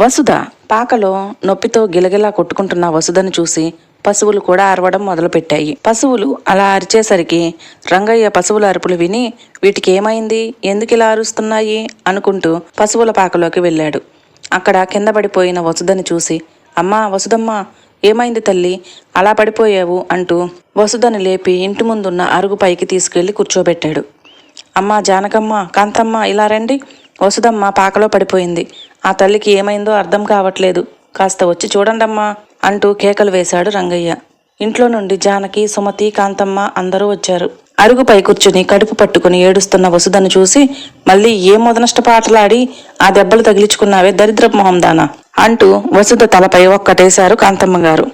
వసుధ పాకలో నొప్పితో గిలగిలా కొట్టుకుంటున్న వసుధను చూసి పశువులు కూడా అరవడం మొదలుపెట్టాయి. పశువులు అలా అరిచేసరికి రంగయ్య పశువుల అరుపులు విని వీటికి ఏమైంది? ఎందుకు ఇలా అరుస్తున్నాయి? అనుకుంటూ పశువుల పాకలోకి వెళ్ళాడు. అక్కడ కింద పడిపోయిన వసుధని చూసి అమ్మా వసుదమ్మా ఏమైంది తల్లి? అలా పడిపోయావు? అంటూ వసుధని లేపి ఇంటి ముందున్న అరుగు పైకి తీసుకెళ్ళి కూర్చోబెట్టాడు. అమ్మా జానకమ్మ కాంతమ్మ ఇలా రండి. వసుదమ్మ పాకలో పడిపోయింది. ఆ తల్లికి ఏమైందో అర్థం కావట్లేదు. కాస్త వచ్చి చూడండమ్మా అంటూ కేకలు వేశాడు రంగయ్య. ఇంట్లో నుండి జానకి సుమతి కాంతమ్మ అందరూ వచ్చారు. అరుగుపై కూర్చుని కడుపు పట్టుకుని ఏడుస్తున్న వసుధను చూసి మళ్ళీ ఏ మొదనష్ట పాటలాడి ఆ దెబ్బలు తగిలించుకున్నావే దరిద్రపు మొహం దానా? అంటూ వసుధ తలపై ఒక్కటేశారు కాంతమ్మ గారు.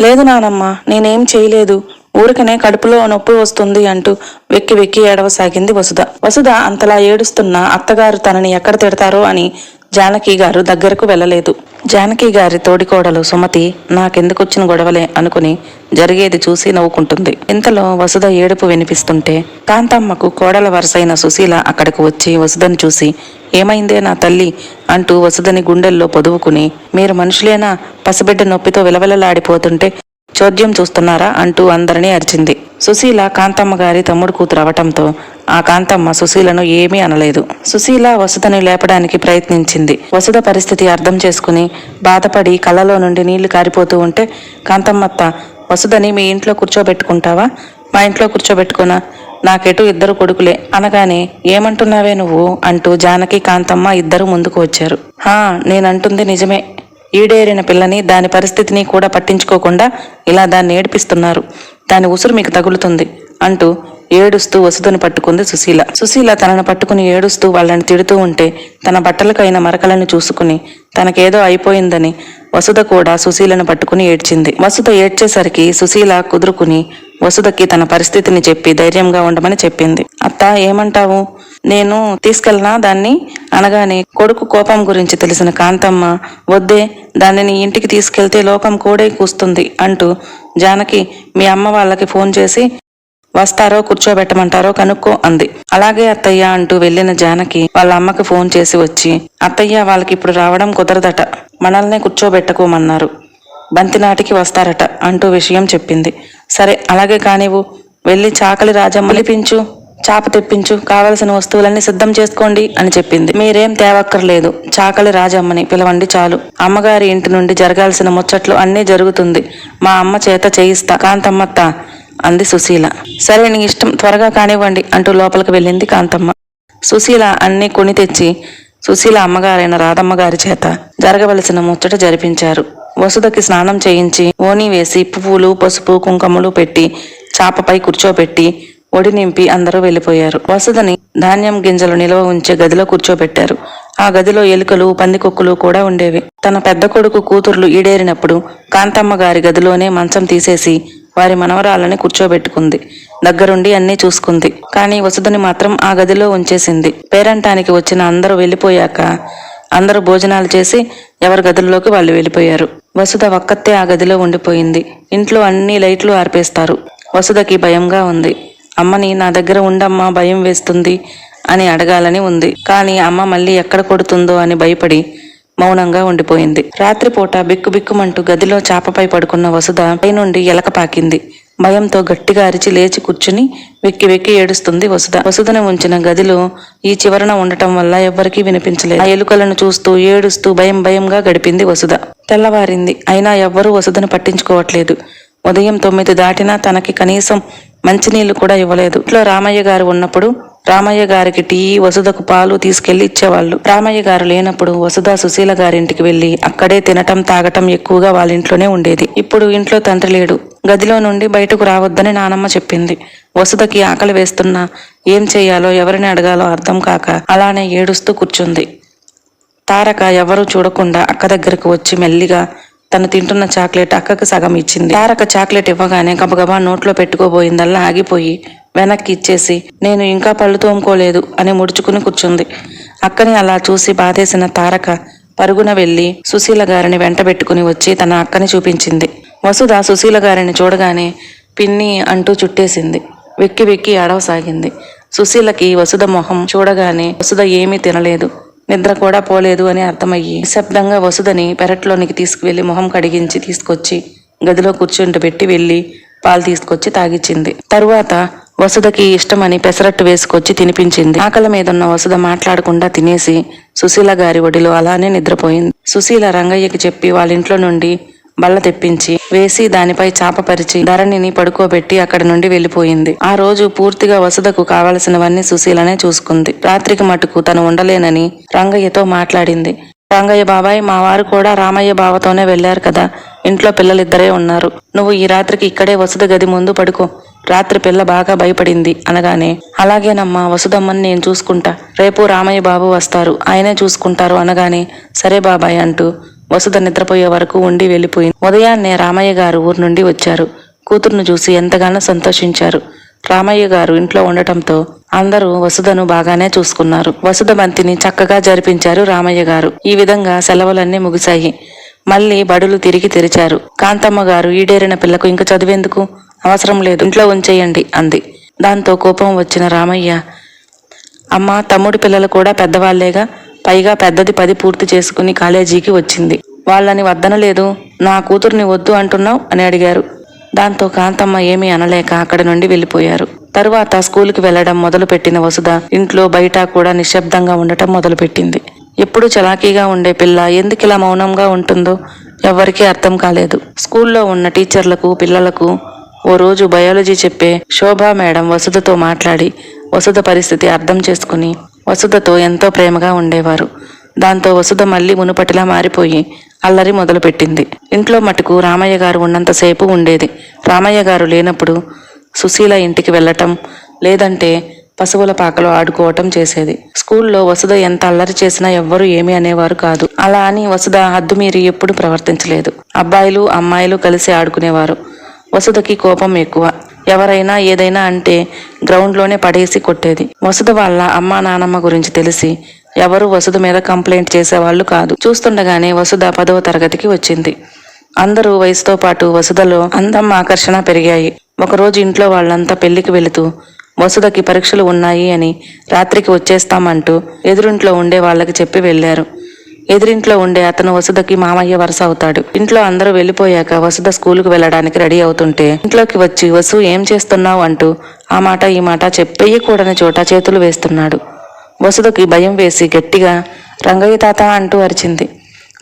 లేదు నానమ్మ నేనేం చేయలేదు. ఊరికనే కడుపులో నొప్పి వస్తుంది అంటూ వెక్కి వెక్కి ఏడవసాగింది వసుధ. వసుధ అంతలా ఏడుస్తున్న అత్తగారు తనని ఎక్కడ తిడతారో అని జానకి గారు దగ్గరకు వెళ్ళలేదు. జానకి గారి తోడికోడలు సుమతి నాకెందుకొచ్చిన గొడవలే అనుకుని జరిగేది చూసి నవ్వుకుంటుంది. ఇంతలో వసుధ ఏడుపు వినిపిస్తుంటే కాంతమ్మకు కోడల వరసైన సుశీల అక్కడికి వచ్చి వసుధను చూసి ఏమైందే నా తల్లి? అంటూ వసుధని గుండెల్లో పొదువుకుని మీరు మనుషులేనా? పసిబిడ్డ నొప్పితో విలవిలలాడిపోతుంటే చోద్యం చూస్తున్నారా? అంటూ అందరినీ అరిచింది. సుశీల కాంతమ్మ గారి తమ్ముడు కూతురు అవటంతో ఆ కాంతమ్మ సుశీలను ఏమీ అనలేదు. సుశీల వసుధని లేపడానికి ప్రయత్నించింది. వసుధ పరిస్థితి అర్థం చేసుకుని బాధపడి కళ్ళలో నుండి నీళ్ళు కారిపోతూ ఉంటే కాంతమ్మత్త వసుధని మీ ఇంట్లో కూర్చోబెట్టుకుంటావా? మా ఇంట్లో కూర్చోబెట్టుకున్నా నాకెటు ఇద్దరు కొడుకులే. అనగానే ఏమంటున్నావే నువ్వు? అంటూ జానకి కాంతమ్మ ఇద్దరు ముందుకు వచ్చారు. హా నేనంటుంది నిజమే. ఈడేరిన పిల్లని దాని పరిస్థితిని కూడా పట్టించుకోకుండా ఇలా దాన్ని ఏడిపిస్తున్నారు. దాని ఉసురు మీకు తగులుతుంది. అంటూ ఏడుస్తూ వసుధను పట్టుకుంది సుశీల. సుశీల తనను పట్టుకుని ఏడుస్తూ వాళ్ళని తిడుతూ ఉంటే తన బట్టలకైన మరకలను చూసుకుని తనకేదో అయిపోయిందని వసుధ కూడా సుశీలను పట్టుకుని ఏడ్చింది. వసుధ ఏడ్చేసరికి సుశీల కుదురుకుని వసుధకి తన పరిస్థితిని చెప్పి ధైర్యంగా ఉండమని చెప్పింది. అత్త ఏమంటావు? నేను తీసుకెళ్ళనా దాన్ని? అనగానే కొడుకు కోపం గురించి తెలిసిన కాంతమ్మ వద్దే దానిని ఇంటికి తీసుకెళ్తే లోకం కోడే కూస్తుంది అంటూ జానకి మీ అమ్మ వాళ్ళకి ఫోన్ చేసి వస్తారో కూర్చోబెట్టమంటారో కనుక్కో అంది. అలాగే అత్తయ్య అంటూ వెళ్ళిన జానకి వాళ్ళ అమ్మకి ఫోన్ చేసి వచ్చి అత్తయ్య వాళ్ళకి ఇప్పుడు రావడం కుదరదట. మనల్నే కూర్చోబెట్టుకోమన్నారు. బంతినాటికి వస్తారట అంటూ విషయం చెప్పింది. సరే అలాగే కానివ్వు. వెళ్ళి చాకలి రాజమ్మ పిలిపించు చాప తెప్పించు కావలసిన వస్తువులన్నీ సిద్ధం చేసుకోండి అని చెప్పింది. మీరేం తేవక్కర్లేదు. చాకలి రాజమ్మని పిలవండి చాలు. అమ్మగారి ఇంటి నుండి జరగాల్సిన ముచ్చట్లు అన్నీ జరుగుతుంది. మా అమ్మ చేత చేయిస్తా. కాంతమ్మత్త అంది సుశీల. సరే నీ ఇష్టం. త్వరగా కానివ్వండి అంటూ లోపలికి వెళ్ళింది కాంతమ్మ. సుశీల అన్ని కొని తెచ్చి సుశీల అమ్మగారైన రాధమ్మ గారి చేత జరగవలసిన ముచ్చట జరిపించారు. వసుధకి స్నానం చేయించి ఓని వేసి పువ్వులు పసుపు కుంకుమలు పెట్టి చాపపై కూర్చోబెట్టి ఒడి నింపి అందరూ వెళ్ళిపోయారు. వసుధని ధాన్యం గింజలు నిల్వ ఉంచే గదిలో కూర్చోబెట్టారు. ఆ గదిలో ఎలుకలు పందికొక్కులు కూడా ఉండేవి. తన పెద్ద కొడుకు కూతుర్లు ఈడేరినప్పుడు కాంతమ్మ గారి గదిలోనే మంచం తీసేసి వారి మనవరాలని కూర్చోబెట్టుకుంది. దగ్గరుండి అన్నీ చూసుకుంది. కానీ వసుధని మాత్రం ఆ గదిలో ఉంచేసింది. పేరంటానికి వచ్చిన అందరూ వెళ్ళిపోయాక అందరూ భోజనాలు చేసి ఎవరి గదుల్లోకి వాళ్ళు వెళ్ళిపోయారు. వసుధ ఒక్కతే ఆ గదిలో ఉండిపోయింది. ఇంట్లో అన్ని లైట్లు ఆర్పేస్తారు. వసుధకి భయంగా ఉంది. అమ్మని నా దగ్గర ఉండమ్మా భయం వేస్తుంది అని అడగాలని ఉంది. కానీ అమ్మ మళ్ళీ ఎక్కడ కొడుతుందో అని భయపడి మౌనంగా ఉండిపోయింది. రాత్రిపూట బిక్కుబిక్కుమంటూ గదిలో చాపపై పడుకున్న వసుధ పైనుండి ఎలక పాకింది. భయంతో గట్టిగా అరిచి లేచి కూర్చుని వెక్కి వెక్కి ఏడుస్తుంది వసుధ. వసుధను ఉంచిన గదిలో ఈ చివరన ఉండటం వల్ల ఎవ్వరికీ వినిపించలేదు. ఆ ఎలుకలను చూస్తూ ఏడుస్తూ భయం భయంగా గడిపింది వసుధ. తెల్లవారింది. అయినా ఎవ్వరూ వసుధను పట్టించుకోవట్లేదు. ఉదయం తొమ్మిది దాటినా తనకి కనీసం మంచినీళ్ళు కూడా ఇవ్వలేదు. ఇంట్లో రామయ్య గారు ఉన్నప్పుడు రామయ్య గారికి టీ వసుధకు పాలు తీసుకెళ్ళి ఇచ్చేవాళ్ళు. రామయ్య గారు లేనప్పుడు వసుధ సుశీల గారింటికి వెళ్ళి అక్కడే తినటం తాగటం ఎక్కువగా వాళ్ళ ఇంట్లోనే ఉండేది. ఇప్పుడు ఇంట్లో తండ్రి లేడు. గదిలో నుండి బయటకు రావద్దని నానమ్మ చెప్పింది. వసుధకి ఆకలి వేస్తున్నా ఏం చేయాలో ఎవరిని అడగాలో అర్థం కాక అలానే ఏడుస్తూ కూర్చుంది. తారక ఎవరూ చూడకుండా అక్క దగ్గరకు వచ్చి మెల్లిగా తను తింటున్న చాక్లెట్ అక్కకు సగం ఇచ్చింది. తారక చాక్లెట్ ఇవ్వగానే గబగబా నోట్లో పెట్టుకోబోయిందల్లా ఆగిపోయి వెనక్కి ఇచ్చేసి నేను ఇంకా పళ్ళు తోముకోలేదు అని ముడుచుకుని కూర్చుంది. అక్కని అలా చూసి బాధేసిన తారక పరుగున వెళ్ళి సుశీల గారిని వెంట పెట్టుకుని వచ్చి తన అక్కని చూపించింది. వసుధ సుశీల గారిని చూడగానే పిన్ని అంటూ చుట్టేసింది. వెక్కి వెక్కి ఏడవసాగింది. సుశీలకి వసుధ మొహం చూడగానే వసుధ ఏమీ తినలేదు. నిద్ర కూడా పోలేదు అని అర్థమయ్యి నిశ్శబ్దంగా వసుదని పెరట్లోనికి తీసుకువెళ్ళి మొహం కడిగించి తీసుకొచ్చి గదిలో కూర్చుంటబెట్టి వెళ్ళి పాలు తీసుకొచ్చి తాగిచ్చింది. తరువాత వసుదకి ఇష్టమని పెసరట్టు వేసుకొచ్చి తినిపించింది. ఆకలి మీదున్న వసుద మాట్లాడకుండా తినేసి సుశీల గారి ఒడిలో అలానే నిద్రపోయింది. సుశీల రంగయ్యకి చెప్పి వాళ్ళ ఇంట్లో నుండి బల్ల తెప్పించి వేసి దానిపై చాప పరిచి ధరణిని పడుకోబెట్టి అక్కడి నుండి వెళ్ళిపోయింది ఆ రోజు పూర్తిగా వసుదకు కావలసినవన్నీ సుశీలనే చూసుకుంది. రాత్రికి మటుకు తను ఉండలేనని రంగయ్యతో మాట్లాడింది. రంగయ్య బాబాయ్ మా వారు కూడా రామయ్య బావతోనే వెళ్ళారు కదా. ఇంట్లో పిల్లలిద్దరే ఉన్నారు. నువ్వు ఈ రాత్రికి ఇక్కడే వసుద గది ముందు పడుకో. రాత్రి పిల్ల బాగా భయపడింది అనగానే అలాగేనమ్మా వసుదమ్మని నేను చూసుకుంటా. రేపు రామయ్య బాబు వస్తారు. ఆయనే చూసుకుంటారు అనగానే సరే బాబాయ్ అంటూ వసుధ నిద్రపోయే వరకు ఉండి వెళ్ళిపోయింది. ఉదయాన్నే రామయ్య గారు ఊరు నుండి వచ్చారు. కూతుర్ను చూసి ఎంతగానో సంతోషించారు. రామయ్య గారు ఇంట్లో ఉండటంతో అందరూ వసుధను బాగానే చూసుకున్నారు. వసుద బంతిని చక్కగా జరిపించారు రామయ్య గారు. ఈ విధంగా సెలవులన్నీ ముగిశాయి. మళ్ళీ బడులు తిరిగి తెరిచారు. కాంతమ్మ గారు ఈడేరిన పిల్లకు ఇంక చదివేందుకు అవసరం లేదు ఇంట్లో ఉంచేయండి అంది. దాంతో కోపం వచ్చిన రామయ్య అమ్మ తమ్ముడి పిల్లలు కూడా పెద్దవాళ్ళేగా? పైగా పెద్దది పది పూర్తి చేసుకుని కాలేజీకి వచ్చింది. వాళ్ళని వద్దనలేదు. నా కూతుర్ని వద్దు అంటున్నావు? అని అడిగారు. దాంతో కాంతమ్మ ఏమీ అనలేక అక్కడి నుండి వెళ్ళిపోయారు. తరువాత స్కూల్కి వెళ్ళడం మొదలుపెట్టిన వసుధ ఇంట్లో బయట కూడా నిశ్శబ్దంగా ఉండటం మొదలుపెట్టింది. ఎప్పుడు చలాకీగా ఉండే పిల్ల ఎందుకు ఇలా మౌనంగా ఉంటుందో ఎవ్వరికీ అర్థం కాలేదు. స్కూల్లో ఉన్న టీచర్లకు పిల్లలకు ఓ రోజు బయాలజీ చెప్పే శోభా మేడం వసుధతో మాట్లాడి వసుధ పరిస్థితి అర్థం చేసుకుని వసుధతో ఎంతో ప్రేమగా ఉండేవారు. దాంతో వసుధ మళ్ళీ మునుపటిలా మారిపోయి అల్లరి మొదలుపెట్టింది. ఇంట్లో మటుకు రామయ్య గారు ఉన్నంతసేపు ఉండేది. రామయ్య గారు లేనప్పుడు సుశీల ఇంటికి వెళ్ళటం లేదంటే పశువుల పాకలో ఆడుకోవటం చేసేది. స్కూల్లో వసుధ ఎంత అల్లరి చేసినా ఎవ్వరూ ఏమీ అనేవారు కాదు. అలా అని వసుధ హద్దు మీరి ఎప్పుడు ప్రవర్తించలేదు. అబ్బాయిలు అమ్మాయిలు కలిసి ఆడుకునేవారు. వసుధకి కోపం ఎక్కువ. ఎవరైనా ఏదైనా అంటే గ్రౌండ్లోనే పడేసి కొట్టేది. వసుధ వాళ్ళ అమ్మా నానమ్మ గురించి తెలిసి ఎవరు వసుధ మీద కంప్లైంట్ చేసేవాళ్ళు కాదు. చూస్తుండగానే వసుధ పదవ తరగతికి వచ్చింది. అందరూ వయసుతో పాటు వసుధలో అందం ఆకర్షణ పెరిగాయి. ఒకరోజు ఇంట్లో వాళ్ళంతా పెళ్ళికి వెళుతూ వసుధకి పరీక్షలు ఉన్నాయి అని రాత్రికి వచ్చేస్తామంటూ ఎదురింట్లో ఉండే వాళ్ళకి చెప్పి వెళ్ళారు. ఎదురింట్లో ఉండే అతను వసుధకి మామయ్య వరుస అవుతాడు. ఇంట్లో అందరూ వెళ్ళిపోయాక వసుధ స్కూలుకు వెళ్ళడానికి రెడీ అవుతుంటే ఇంట్లోకి వచ్చి వసు ఏం చేస్తున్నావు? అంటూ ఆ మాట ఈ మాట చెప్పేయకూడని చోట చేతులు వేస్తున్నాడు. వసుధకి భయం వేసి గట్టిగా రంగయ్య తాత అంటూ అరిచింది.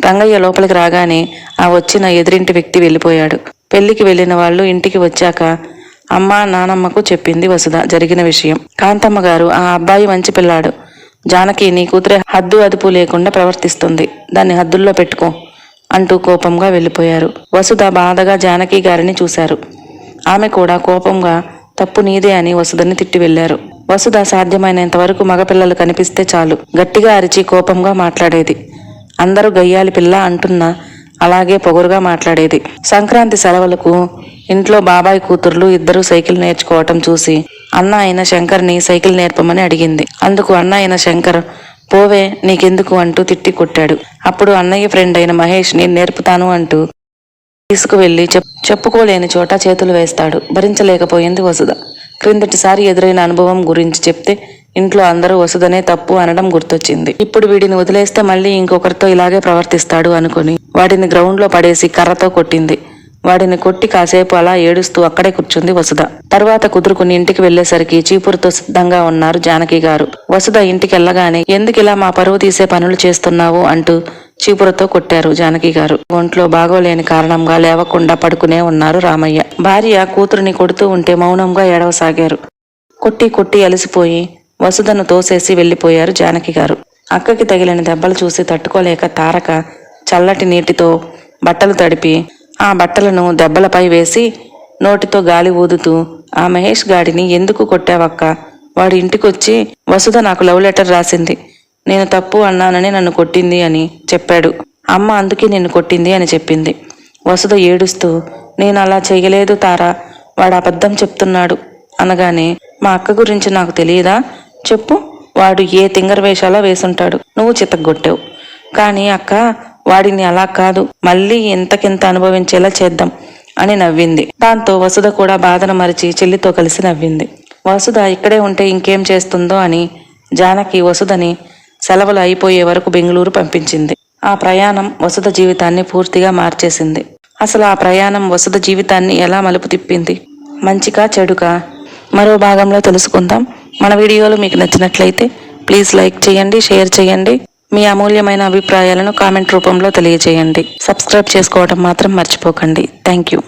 రంగయ్య లోపలికి రాగానే ఆ వచ్చిన ఎదురింటి వ్యక్తి వెళ్ళిపోయాడు. పెళ్ళికి వెళ్ళిన వాళ్ళు ఇంటికి వచ్చాక అమ్మ నానమ్మకు చెప్పింది వసుధ జరిగిన విషయం. కాంతమ్మ గారు ఆ అబ్బాయి మంచి పిల్లాడు. జానకి నీ కూతురే హద్దు అదుపు లేకుండా ప్రవర్తిస్తుంది. దాన్ని హద్దుల్లో పెట్టుకో అంటూ కోపంగా వెళ్ళిపోయారు. వసుధ బాధగా జానకి గారిని చూశారు. ఆమె కూడా కోపంగా తప్పు నీదే అని వసుధని తిట్టి వెళ్ళారు వసుధ సాధ్యమైనంత వరకు మగపిల్లలు కనిపిస్తే చాలు. గట్టిగా అరిచి కోపంగా మాట్లాడేది. అందరూ గయ్యాలి పిల్ల అంటున్నా అలాగే పొగరుగా మాట్లాడేది. సంక్రాంతి సెలవులకు ఇంట్లో బాబాయ్ కూతుర్లు ఇద్దరు సైకిల్ నేర్చుకోవటం చూసి అన్న అయిన శంకర్ని సైకిల్ నేర్పమని అడిగింది. అందుకు అన్న అయిన శంకర్ పోవే నీకెందుకు అంటూ తిట్టి కొట్టాడు. అప్పుడు అన్నయ్య ఫ్రెండ్ అయిన మహేష్ నేర్పుతాను అంటూ తీసుకువెళ్ళి చెప్ చెప్పుకోలేని చోట చేతులు వేస్తాడు. భరించలేకపోయింది వసుధ. క్రిందటిసారి ఎదురైన అనుభవం గురించి చెప్తే ఇంట్లో అందరూ వసుదనే తప్పు అనడం గుర్తొచ్చింది. ఇప్పుడు వీడిని వదిలేస్తే మళ్ళీ ఇంకొకరితో ఇలాగే ప్రవర్తిస్తాడు అనుకుని వాడిని గ్రౌండ్లో పడేసి కర్రతో కొట్టింది. వాడిని కొట్టి కాసేపు అలా ఏడుస్తూ అక్కడే కూర్చుంది వసుధ. తర్వాత కుదురుకుని ఇంటికి వెళ్ళేసరికి చీపురుతో సిద్ధంగా ఉన్నారు జానకి గారు. వసుధ ఇంటికి వెళ్ళగానే ఎందుకు ఇలా మా పరువు తీసే పనులు చేస్తున్నావు? అంటూ చీపురుతో కొట్టారు జానకి గారు. ఒంట్లో బాగోలేని కారణంగా లేవకుండా పడుకునే ఉన్నారు రామయ్య. భార్య కూతురుని కొడుతూ ఉంటే మౌనంగా ఏడవసాగారు. కొట్టి కొట్టి అలసిపోయి వసుధను తోసేసి వెళ్ళిపోయారు జానకి గారు. అక్కకి తగిలిన దెబ్బలు చూసి తట్టుకోలేక తారక చల్లటి నీటితో బట్టలు తడిపి ఆ బట్టలను దెబ్బలపై వేసి నోటితో గాలి ఊదుతూ ఆ మహేష్ గాడిని ఎందుకు కొట్టావక్క? వాడి ఇంటికొచ్చి వసుధ నాకు లవ్ లెటర్ రాసింది. నేను తప్పు అన్నానని నన్ను కొట్టింది అని చెప్పాడు. అమ్మ అందుకే నిన్ను కొట్టింది అని చెప్పింది. వసుధ ఏడుస్తూ నేను అలా చేయలేదు తారా. వాడు అబద్ధం చెప్తున్నాడు. అనగానే మా అక్క గురించి నాకు తెలియదా? చెప్పు. వాడు ఏ తింగర వేషాలో వేసుంటాడు. నువ్వు చిత్తగొట్టావు కానీ అక్క వాడిని అలా కాదు మళ్ళీ ఎంతకింత అనుభవించేలా చేద్దాం అని నవ్వింది. దాంతో వసుధ కూడా బాధను మరిచి చెల్లితో కలిసి నవ్వింది. వసుధ ఇక్కడే ఉంటే ఇంకేం చేస్తుందో అని జానకి వసుధని సెలవులు అయిపోయే వరకు బెంగళూరు పంపించింది. ఆ ప్రయాణం వసుధ జీవితాన్ని పూర్తిగా మార్చేసింది. అసలు ఆ ప్రయాణం వసుధ జీవితాన్ని ఎలా మలుపు తిప్పింది? మంచికా చెడుకా? మరో భాగంలో తెలుసుకుందాం. మన వీడియోలు మీకు నచ్చినట్లయితే ప్లీజ్ లైక్ చేయండి షేర్ చేయండి. మీ అమూల్యమైన అభిప్రాయాలను కామెంట్ రూపంలో తెలియజేయండి. సబ్స్క్రైబ్ చేసుకోవడం మాత్రం మర్చిపోకండి. Thank you.